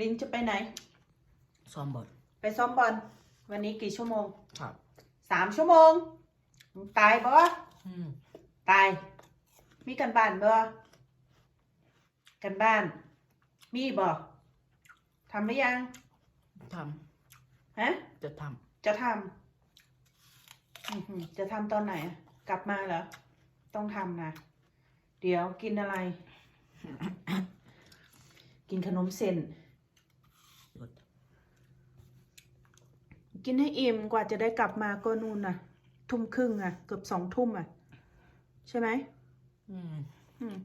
ลิงจะไปไหน ซ้อมบอลไปซ้อมบอลวันนี้กี่ชั่วโมงครับ สามชั่วโมงมึงตายบ่อืมตาย มีกันบ้านบ่กันบ้าน มีบ่ทำหรือยังทฮะำจะทจะทำอื้อหือจะทำตอนไหนอะกลับมาเหรอต้องทำนะเดี๋ยวกินอะไร กินขนมเส้นำรถ กินให้อิ่มกว่าจะได้กลับมาก็นู่นน่ะ ทุ่มครึ่งอะ เกือบสองทุ่มอะ ใช่ไหมอืมอืม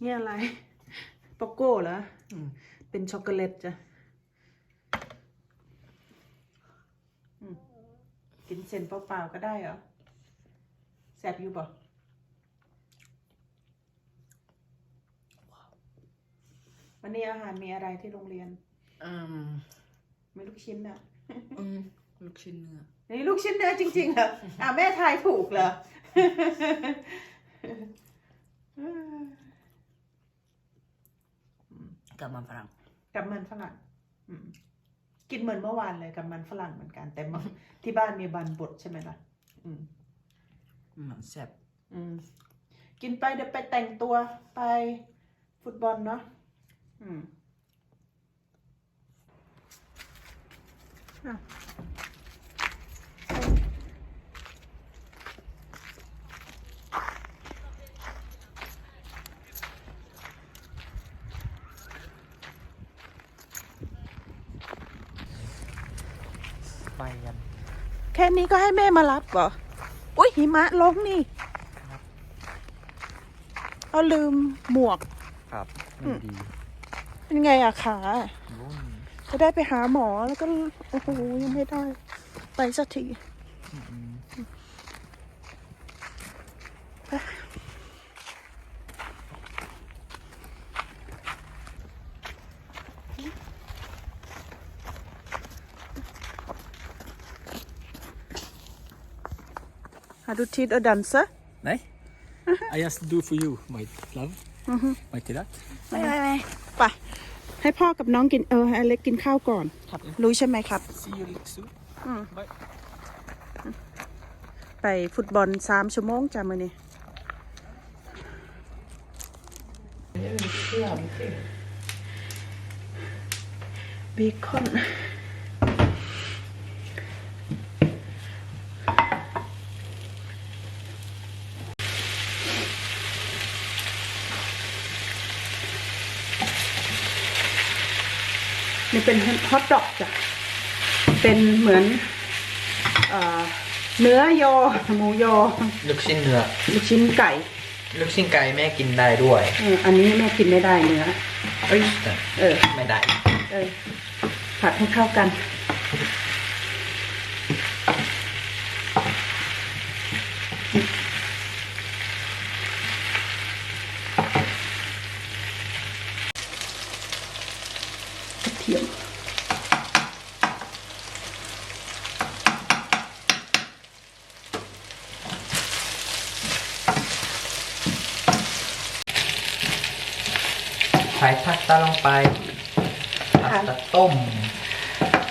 เนี่ยอะไรโปโก้เหรออืมเป็นช็อกโกแลตจ้ะอืมกินเส้นเปล่าๆก็ได้เหรอแซ่บอยู่บ่วั นนี้อาหารมีอะไรที่โรงเรียนอืมมีลูกชิ้นอะอืมลูกชิ้นเนื้อนี่ลูกชิ้นเนื้อจริงๆเหรออะแม่ทายถูกเหรอกับมันฝรั่งกับมันฝรั่งอืมกินเหมือนเมื่อวานเลยกับมันฝรั่งเหมือนกัน แต่มันที่บ้านมีบันบดใช่ไหมล่ะอืมมันแซ่บอืมกินไปเดี๋ยวไปแต่งตัวไปฟุตบอลเนาะ อืมอะไปกันแค่นี้ก็ให้แม่มารับเหรอ อุ้ยหิมะลงนี่ เอาลืมหมวก ครับอืม ดี เป็นไงอะขารุ่นจะได้ไปหาหมอแล้วก็ โอ้โห ยังไม่ได้ ไปสักทีอืม Har du tid att dansa? Nej. I just do for you, my love. My tilak. ไปไปไปไป ให้พ่อกับน้องกินเออให้อเล็กกินข้าวก่อนรู้ใช่ไหมครับ See you soon. อืม Bye. ไปฟุตบอลสามชั่วโมงจ้ามือนี้เบคอน นี่เป็นฮอทดอกจ้ะ เป็นเหมือนเอ่อเนื้อยอหมูยอ ลูกชิ้นเนื้อ ลูกชิ้นไก่ ลูกชิ้นไก่แม่กินได้ด้วยเอออันนี้แม่กินไม่ได้เนื้อ เอ้ยแต่เออ ไม่ได้ เออ ผัดให้เข้ากัน เทียม ใส่พาสต้าลงไปพาสต้าต้ม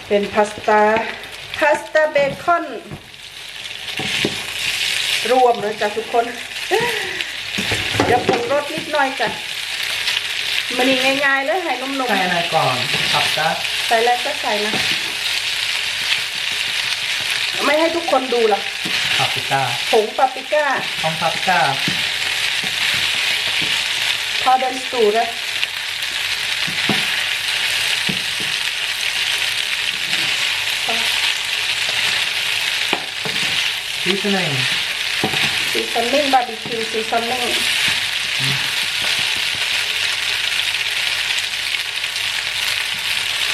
เป็นพาสต้าพาสต้าเบคอน รวมเลยจ้ะทุกคนเดี๋ยวปรุงรสนิดหน่อยจ้ะ มันนี่ง่ายๆเลยให้นุ่มใส่อะไรก่อนพาสต้าๆใส่แล้วก็ใส่นะ ไม่ให้ทุกคนดูหรอกปาปริก้าผงปาปริก้าหอมปาปริก้าพอเดินสตูเลยซีซันนิ่งซีซันนิ่งบาร์บีคิวซีซันนิ่ง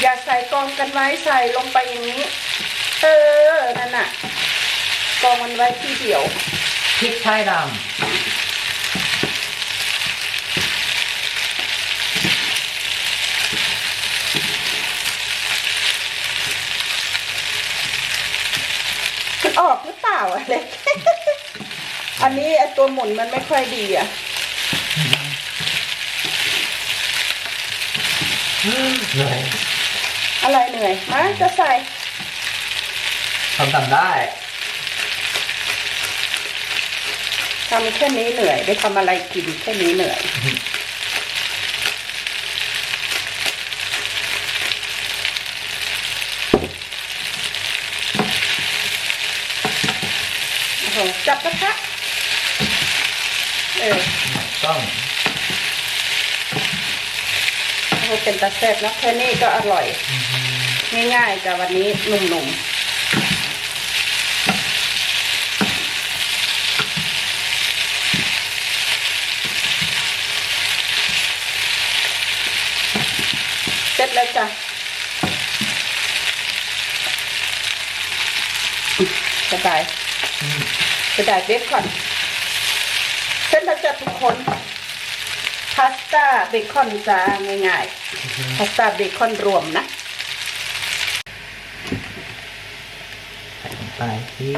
อย่า ใส่กองกันไว้ใส่ลงไปอย่างนี้ เออ นั่นน่ะ กองมันไว้ที่เดียว พริกไทยดำมันออกหรือเปล่าอะเล็กอันนี้ไอ้ตัวหมุนมันไม่ค่อยดีอะเหนื่อย อะไรเหนื่อยมาจะใส่ทำทำได้ทำแค่นี้เหนื่อยได้ทำอะไรกินแค่นี้เหนื่อยโอ้โหจับกระทะเออต้อง โอ้โหเป็นตาแซ่บเนอะแค่นี้ก็อร่อย ง่ายๆจ้ะวันนี้หนุ่มๆเสร็จแล้วจ้ะสบายสบายเบคอนเสร็จแล้วจ้ะทุกคน พาสต้าเบคอนจ้าง่ายๆพาสต้าเบคอนรวมนะใส่ลงไปที่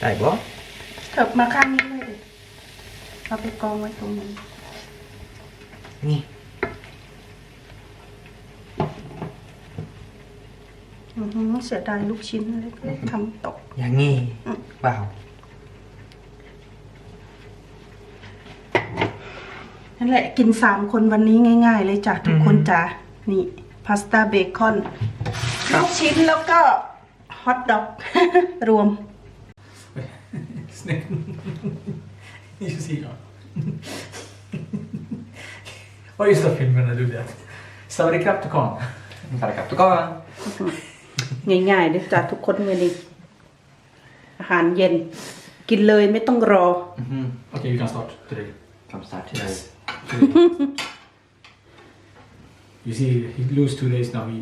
ได้บ่เถิบมาข้างนี้เลยดิเอาไปกองไว้ตรงนี้ นี่ อื้อหือ เสียดายลูกชิ้นเล็กๆทำตก อย่างงี้อืมเปล่านั่นแหละกินสามคนวันนี้ง่าย ๆ เลยจ้ะทุกคนจ้ะนี่พาสต้าเบคอนลูกชิ้นแล้วก็ฮอทดอก รวม Snyggt. you see ja. Vad är just det filmen när du det? Savri Kraptokan. สวัสดีครับทุกคน ง่ายๆเลยจ้ะทุกคนวันนี้อาหารเย็น กินเลยไม่ต้องรอ Okej, vi kan start today. คำสั่งที่เลย You see, he lose two days now. He...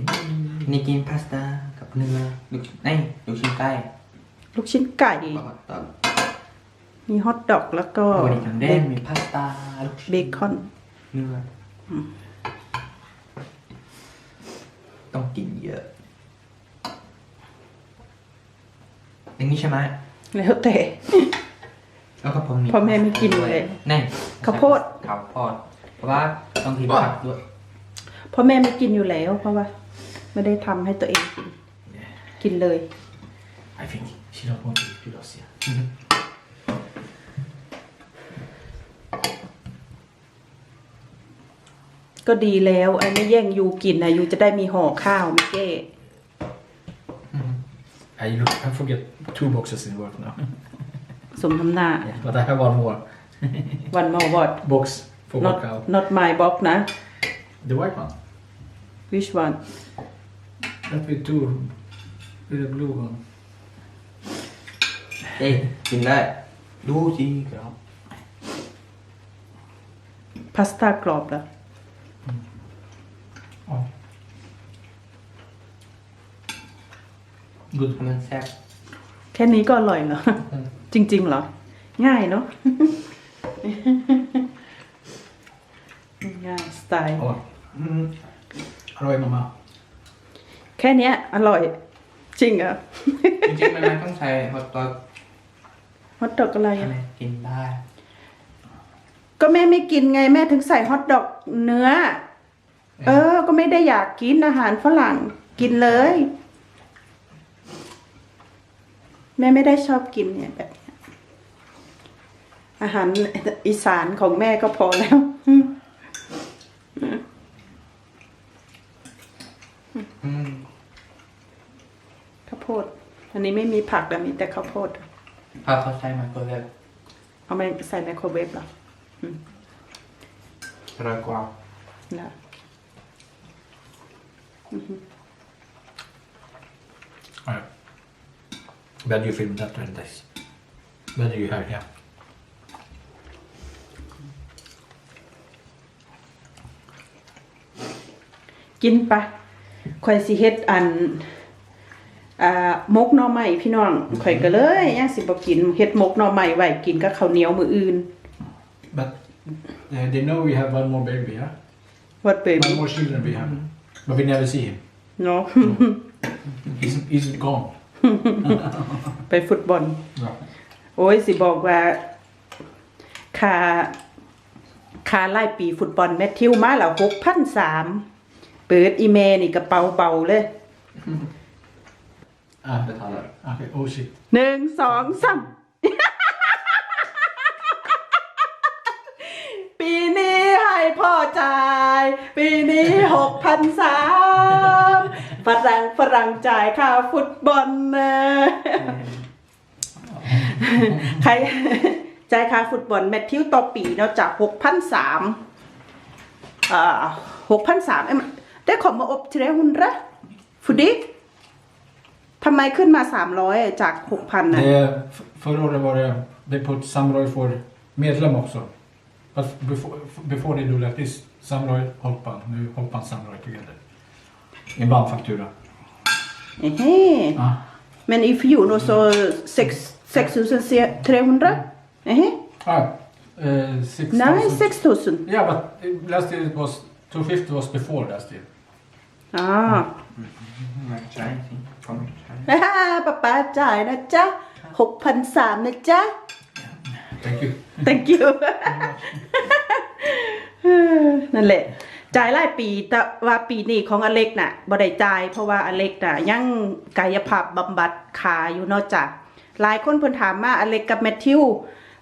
นี่กินพาสต้ากับเนื้อลูกเอ้ยลูกชิ้นไก่ลูกชิ้นไก่แล้วก็ตอนมีฮอทดอกแล้วก็บริการเด้นมีพาสต้าลูกชิ้นเบคอนเนื้ออต้องกินเย อะอย่างนี้ใช่ไหมแล้วแต่ แล้วก็ผมมีพ่อแม่ไม่กินเลยนี่ข้าวโพด ข้าวโพดเพราะว่าต้องกินผักด้วยเพราะแม่ไม่กินอยู่แล้ว เพราะว่า ไม่ได้ทำให้ตัวเองกิน กินเลย I think she don't want to eat with us yet. ก็ดีแล้วไอ้ไม่แย่งยูกินนะยูจะได้มีห่อข้าวมิเก้ I look, I forget two boxes in work now. สมทำหน้า But I have one more วันมอวอด box for not workout. not my box นะ The white one. which one That with two, with a blue one. เอ้ยกินได้ ดูสิครับ พาสต้ากรอบเหรอ Good. มันแซ่บแค่นี้ก็อร่อยเหรอ จริง ๆ เหรอ ง่ายเนาะ ง่ายสไตล์ Oh. Mm. Hallå mamma. แค่เนี้ย อร่อย จริงเหรอจริงๆมันไม่ต้องใช้ฮอตดอกฮอทดอกอะไรใช่อะไหมกินได้ก็แม่ไม่กินไงแม่ถึงใส่ฮอทดอกเนื้อ เออ ก็ไม่ได้อยากกินอาหารฝรั่ง กินเลย แม่ไม่ได้ชอบกินเนี่ยแบบเนี้ยอาหารอีสานของแม่ก็พอแล้วอืมข้าวโพด อันนี้ไม่มีผักแต่มีแต่ข้าวโพดพอเขาใช้ไมโครเวฟเอาไปใส่ไมโครเวฟเหรออร่อยกว่านะ Better you film that than this. Better you have, yeah. กินไปข่อยสิเฮ็ดอันอ่ามกหน่อไม้พี่น้องข่อยก็เลยยังสิบ่กินเฮ็ดมกหน่อไม้ไว้กินกับข้าวเหนียวมื้ออื่น But uh, they know we have one more baby, yeah? what baby One more children we have. But we never see him. เนาะ He's, he's gone. ไปฟุตบอล Yeah. โอ้ยสิบอกว่าค่าค่าไล่ปีฟุตบอลแมทธิวมาแล้วหกพันสามเปิดอีเมลนี่กระเป๋าเบาเลย Ah, Betalar. okej. Oh shit. หนึ่งสองสามปีนี้ให้พ่อจ่าย ปีนี้หกพันสาม ฝรั่งฝรั่งจ่ายค่าฟุตบอลนะใครจ่ายค่าฟุตบอลแมทธิวต่อปีเนาะจากหกพันสามอ่าหกพันสามได้ขอมาอบเทรหุนระฟุดิทำไมขึ้นมาสามร้อยจากหกพันนะ Det, f- förra året var det, vi på Samroy får medlem också. But before, before they do that, this Samroy Hoppan, nu Hoppan Samroy together. Ibland faktura. เฮ้ Ah. Men i fjol då så 6300? Eh? Ah, uh, six Nej, thousand. 6000. Yeah, but uh, last year it was 250 was before last year. Ah. ไม่ใช่สิผมใช่ ฮ่าป๊าป๊าจ่ายนะจ๊ะ6,300นะจ๊ะ Thank you. thank you นั่นแหละ จ่ายรายปีแต่ว่าปีนี้ของอเล็กน่ะบ่ได้จ่ายเพราะว่าอเล็กน่ะยังกายภาพบำบัดขาอยู่นอกจากหลายคนเพิ่นถามมาอเล็กกับแมทธิว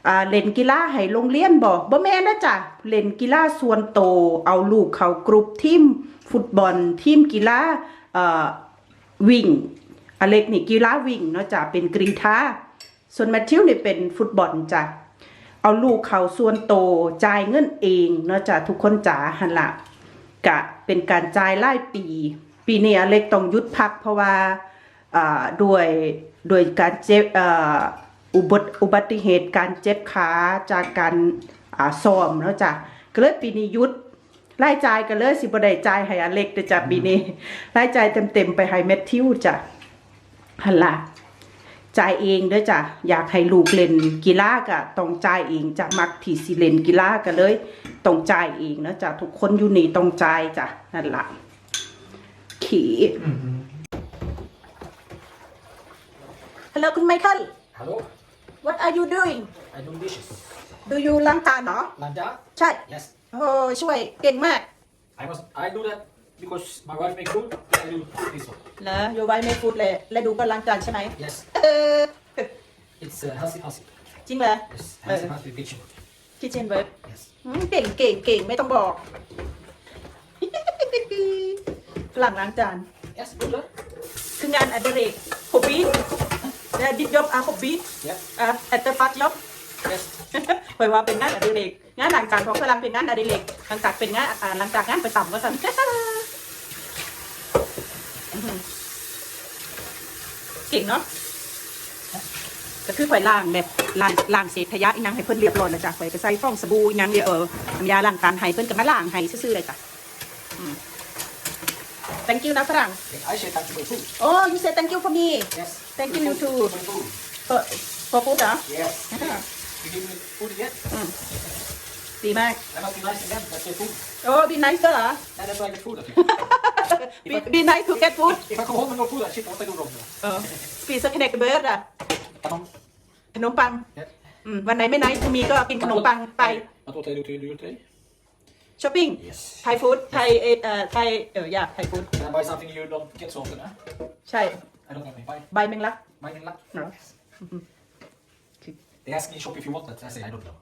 อ่าเล่นกีฬาให้โรงเรียนบ่บ่แม่นนะจ๊ะเล่นกีฬาส่วนโตเอาลูกเข้ากรุ๊ปทีมฟุตบอลทีมกีฬาเอ่อวิ่งอเล็กนี่กีฬาวิ่งเนาะจ้ะเป็นกรีฑาส่วนแมทธิวนี่เป็นฟุตบอลจ้ะเอาลูกเขาส่วนโตจ่ายเงินเองเนาะจ้ะทุกคนจ๋าหันละ กะเป็นการจ่ายรายปี ปีนี้อเล็กต้องยุดพักเพราะว่าอ่าด้วยด้วยการเจ็บอ่าอุบัติอุบัติเหตุการเจ็บขาจากการอ่าซ้อมเนาะจ้ะก็เลยปีนี้ยุดรายจ่ายก็เลยสิบได้จ่ายให้อเล็กเด้อจ้ะปีนี้รายจ่ายเต็มๆไปให้แมทธิวจ้ะหันละ จ่ายเองเด้อจ้ะอยากให้ลูกเล่นกีฬาก็ต้องจ่ายเองจ้ะมักที่สิเล่นกีฬาก็เลยต้องจ่ายเองนะจ้ะทุกคนอยู่นี่ต้องจ่ายจ้ะนั่นละขี่ฮัลโหลคุณไมเคิล Hello what are you doing I do dishes do you ล้างจานเหรอ Landa ใช่ Yes โอ้ช่วยเก่งมาก I must I do that because my wife makes food I do this one เหรอโยบายไม่พูดเลยและดูก็ล้างจานใช่ไหม Yes เออ it's uh, healthy healthy จริงเหรอ Yes healthy healthy kitchen คิเชนเวิร์ Yes เก่งเก่งเก่งไม่ต้องบอก ฝรั่งล้างจาน Yes good luck คืองานอดิเรกฮอบบี้และดิบยอบอาฮอบบี้ Yeah อะแอตเตอร์ฟักยอบ Yes หมายว่าเป็นงานอดิเรกงานหลังจากของฝรั่งเป็นงานอดิเรกหลังจากเป็นงานอ่าหลังจากงานไปต่ำก็สั่น ก่งเนาะก็คือข่อยล้างแบบล้างล้างเศษขยะอีนังให้เพิ่นเรียบร้อยแล้วจ้ะข่อยไปใส่ฟองสบู่อีนังเดียวเออน้ำยาล้างจานให้เพิ่นก็มาล้างให้ซื่อๆเลยจ้ะอืม thank you นะฝรั่ง I say thank you for food oh you say thank you for me Yes Thank you, you too. For food for for food เหรอ Yes อ่า You give me food again ดีมาก I must be nice again that's your food โอ้ be nice ก็เหรอ And that's why I get food I think be be nice to get food If I come home and no food I shit what I do wrong เออ spisa knäckebröd เบิร์ดอะ But I'm ขนมปัง Yes อืมวันไหนไม่ nice มีก็กินขนมปังไป But what I do to you today ช้อปปิ้ง Yes ไทยฟู้ด ไทยเอเอ่อ ไทยเอออยากไทยฟู้ด Can I buy something you don't get so often huh? ใช่ I don't have any buy ใบแมงลัก Mine in luck เหรอ They ask me in shop if you want that I say I don't know